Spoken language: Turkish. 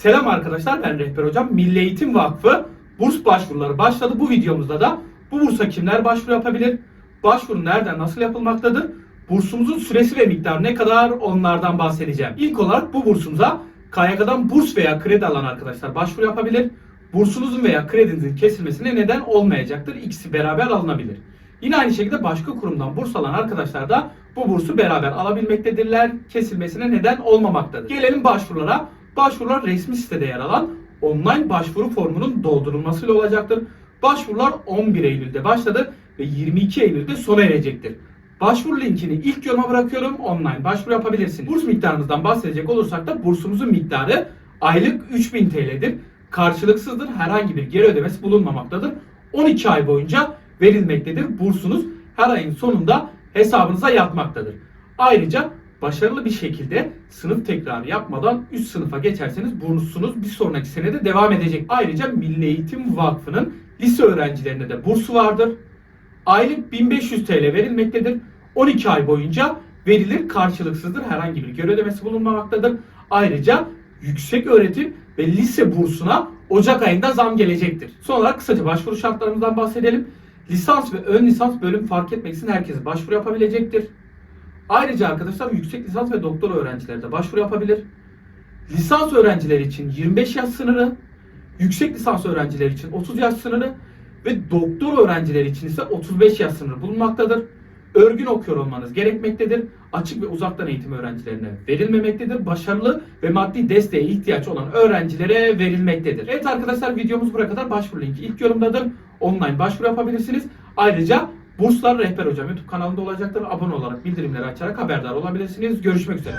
Selam arkadaşlar ben Rehber Hocam. Milli Eğitim Vakfı burs başvuruları başladı. Bu videomuzda da bu bursa kimler başvuru yapabilir? Başvuru nereden nasıl yapılmaktadır? Bursumuzun süresi ve miktarı ne kadar onlardan bahsedeceğim. İlk olarak bu bursumuza KYK'dan burs veya kredi alan arkadaşlar başvuru yapabilir. Bursunuzun veya kredinizin kesilmesine neden olmayacaktır. İkisi beraber alınabilir. Yine aynı şekilde başka kurumdan burs alan arkadaşlar da bu bursu beraber alabilmektedirler. Kesilmesine neden olmamaktadır. Gelelim başvurulara. Başvurular resmi sitede yer alan online başvuru formunun doldurulmasıyla olacaktır. Başvurular 11 Eylül'de başladı ve 22 Eylül'de sona erecektir. Başvuru linkini ilk yoruma bırakıyorum. Online başvuru yapabilirsiniz. Burs miktarımızdan bahsedecek olursak da bursumuzun miktarı aylık 3000 TL'dir. Karşılıksızdır. Herhangi bir geri ödemesi bulunmamaktadır. 12 ay boyunca verilmektedir. Bursunuz her ayın sonunda hesabınıza yatmaktadır. Ayrıca başarılı bir şekilde sınıf tekrarı yapmadan üst sınıfa geçerseniz bursunuz bir sonraki senede devam edecek. Ayrıca Milli Eğitim Vakfı'nın lise öğrencilerine de bursu vardır. Aylık 1500 TL verilmektedir. 12 ay boyunca verilir karşılıksızdır. Herhangi bir geri ödemesi bulunmamaktadır. Ayrıca yüksek öğretim ve lise bursuna Ocak ayında zam gelecektir. Son olarak kısaca başvuru şartlarımızdan bahsedelim. Lisans ve ön lisans bölüm fark etmeksizin herkes başvuru yapabilecektir. Ayrıca arkadaşlar yüksek lisans ve doktor öğrencileri de başvuru yapabilir. Lisans öğrencileri için 25 yaş sınırı, yüksek lisans öğrencileri için 30 yaş sınırı ve doktor öğrencileri için ise 35 yaş sınırı bulunmaktadır. Örgün okuyor olmanız gerekmektedir. Açık ve uzaktan eğitim öğrencilerine verilmemektedir. Başarılı ve maddi desteğe ihtiyaç olan öğrencilere verilmektedir. Evet arkadaşlar videomuz buraya kadar başvuru linki ilk yorumdadır. Online başvuru yapabilirsiniz. Ayrıca Burslar Rehber Hocam YouTube kanalında olacaktır. Abone olarak bildirimleri açarak haberdar olabilirsiniz. Görüşmek üzere.